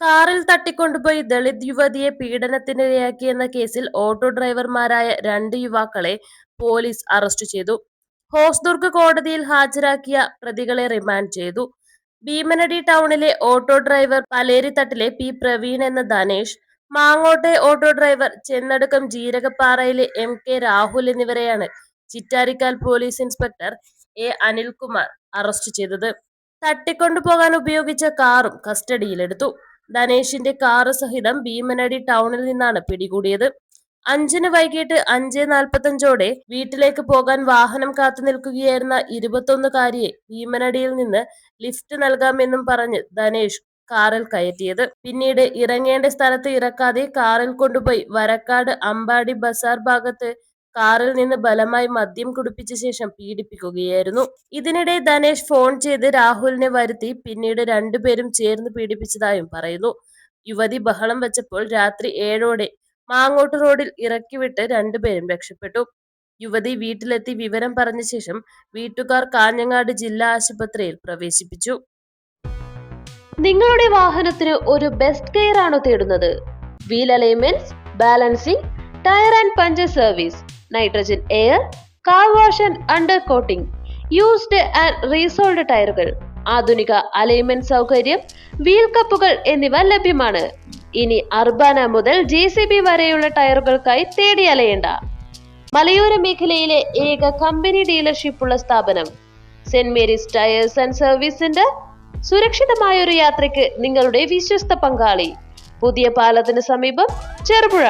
കാറിൽ തട്ടിക്കൊണ്ടുപോയി ദളിത് യുവതിയെ പീഡനത്തിനിരയാക്കിയെന്ന കേസിൽ ഓട്ടോ ഡ്രൈവർമാരായ രണ്ട് യുവാക്കളെ പോലീസ് അറസ്റ്റ് ചെയ്തു. ഹോസ്ദുർഗ് കോടതിയിൽ ഹാജരാക്കിയ പ്രതികളെ റിമാൻഡ് ചെയ്തു. ഭീമനടി ടൗണിലെ ഓട്ടോ ഡ്രൈവർ പലേരിത്തട്ടിലെ പി പ്രവീൺ എന്ന ധനേഷ് മാങ്ങോട്ടെ ഓട്ടോ ഡ്രൈവർ ചെന്നടുക്കം ജീരകപ്പാറയിലെ എം കെ രാഹുൽ എന്നിവരെയാണ് Chittarikkal police inspector A Anilkumar arrest ചെയ്തത്. തട്ടിക്കൊണ്ടുപോകാൻ ഉപയോഗിച്ച കാറും കസ്റ്റഡിയിലെടുത്തു. ധനേഷിന്റെ കാറ് സഹിതം ഭീമനടി ടൗണിൽ നിന്നാണ് പിടികൂടിയത്. അഞ്ചിന് വൈകിട്ട് അഞ്ച് നാൽപ്പത്തഞ്ചോടെ വീട്ടിലേക്ക് പോകാൻ വാഹനം കാത്തു നിൽക്കുകയായിരുന്ന ഇരുപത്തൊന്നുകാരിയെ ഭീമനടിയിൽ നിന്ന് ലിഫ്റ്റ് നൽകാമെന്നും പറഞ്ഞ് ധനേഷ് കാറിൽ കയറ്റിയത്. പിന്നീട് ഇറങ്ങേണ്ട സ്ഥലത്ത് ഇറക്കാതെ കാറിൽ കൊണ്ടുപോയി വരക്കാട് അമ്പാടി ബസാർ ഭാഗത്ത് കാറിൽ നിന്ന് ബലമായി മദ്യം കുടിപ്പിച്ച ശേഷം പീഡിപ്പിക്കുകയായിരുന്നു. ഇതിനിടെ ധനേഷ് ഫോൺ ചെയ്ത് രാഹുലിനെ വരുത്തി പിന്നീട് രണ്ടുപേരും ചേർന്ന് പീഡിപ്പിച്ചതായും പറയുന്നു. യുവതി ബഹളം വെച്ചപ്പോൾ രാത്രി ഏഴോടെ മാങ്ങോട്ട് റോഡിൽ ഇറക്കി ഇറക്കിവിട്ട് രണ്ടുപേരും രക്ഷപ്പെട്ടു. യുവതി വീട്ടിലെത്തി വിവരം പറഞ്ഞ ശേഷം വീട്ടുകാർ കാഞ്ഞങ്ങാട് ജില്ലാ ആശുപത്രിയിൽ പ്രവേശിപ്പിച്ചു. നിങ്ങളുടെ വാഹനത്തിന് ഒരു ബെസ്റ്റ് കെയർ ആണോ തേടുന്നത്? Wheel alignment balancing tyre and puncture service nitrogen air car wash and under coating used and resoled ടയറുകൾ ആധുനിക അലൈൻമെന്റ് സൗകര്യം വീൽ കപ്പുകൾ എന്നിവ ലഭ്യമാണ്. ഇനി അർബാന മുതൽ ജെ സി ബി വരെയുള്ള ടയറുകൾക്കായി തേടി അലയേണ്ട. മലയോര മേഖലയിലെ ഏക കമ്പനി ഡീലർഷിപ്പുള്ള സ്ഥാപനം saint Mary's tyres and service centre സുരക്ഷിതമായ ഒരു യാത്രയ്ക്ക് നിങ്ങളുടെ വിശ്വസ്ത പങ്കാളി. പുതിയ പാലത്തിന് സമീപം ചെറുപുഴ.